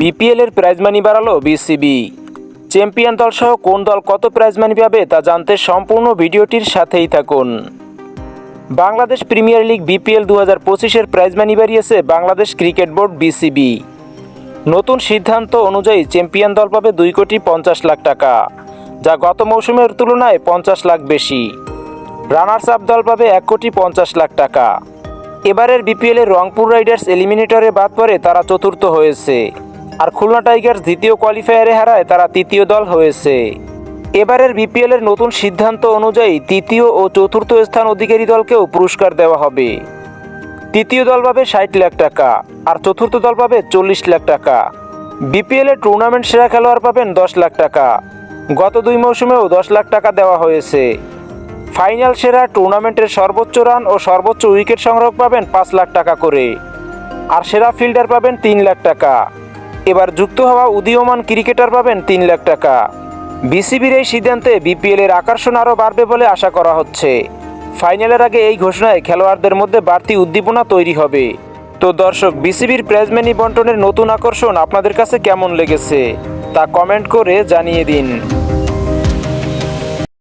BPL এর prize money বাড়ালো BCB. Champion দল সহ কোন দল কত প্রাইজ মানি পাবে তা জানতে সম্পূর্ণ ভিডিওটির সাথেই থাকুন। বাংলাদেশ প্রিমিয়ার লিগ বিপিএল দু হাজার পঁচিশের প্রাইজ মানি বাড়িয়েছে বাংলাদেশ ক্রিকেট বোর্ড বিসিবি। নতুন সিদ্ধান্ত অনুযায়ী চ্যাম্পিয়ন দল পাবে দুই কোটি পঞ্চাশ লাখ টাকা, যা গত মৌসুমের তুলনায় পঞ্চাশ লাখ বেশি। রানার্স আপ দল পাবে এক কোটি পঞ্চাশ লাখ টাকা। এবারের বিপিএলে রংপুর রাইডার্স এলিমিনেটরে বাদ পড়ে তারা চতুর্থ হয়েছে। আর খুলনা টাইগার্স দ্বিতীয় কোয়ালিফায়ারে হারায় তারা তৃতীয় দল হয়েছে। এবারের বিপিএল এর নতুন সিদ্ধান্ত অনুযায়ী তৃতীয় ও চতুর্থ স্থান অধিকারী দলকেও পুরস্কার দেওয়া হবে। তৃতীয় দল পাবে ষাট লাখ টাকা আর চতুর্থ দল পাবে চল্লিশ লাখ টাকা। বিপিএল টুর্নামেন্ট সেরা খেলোয়াড় পাবেন দশ লাখ টাকা। গত দুই মৌসুমেও দশ লাখ টাকা দেওয়া হয়েছে। ফাইনাল সেরা টুর্নামেন্টের সর্বোচ্চ রান ও সর্বোচ্চ উইকেট সংগ্রহ পাবেন পাঁচ লাখ টাকা করে। আর সেরা ফিল্ডার পাবেন তিন লাখ টাকা। এবার যুক্ত হওয়া উদীয়মান ক্রিকেটার পাবেন তিন লাখ টাকা। বিসিবির এই সিদ্ধান্তে বিপিএল এর আকর্ষণ আরও বাড়বে বলে আশা করা হচ্ছে। ফাইনালের আগে এই ঘোষণায় খেলোয়াড়দের মধ্যে বাড়তি উদ্দীপনা তৈরি হবে। তো দর্শক, বিসিবির প্রাইজমানি বন্টনের নতুন আকর্ষণ আপনাদের কাছে কেমন লেগেছে? তা কমেন্ট করে জানিয়ে দিন।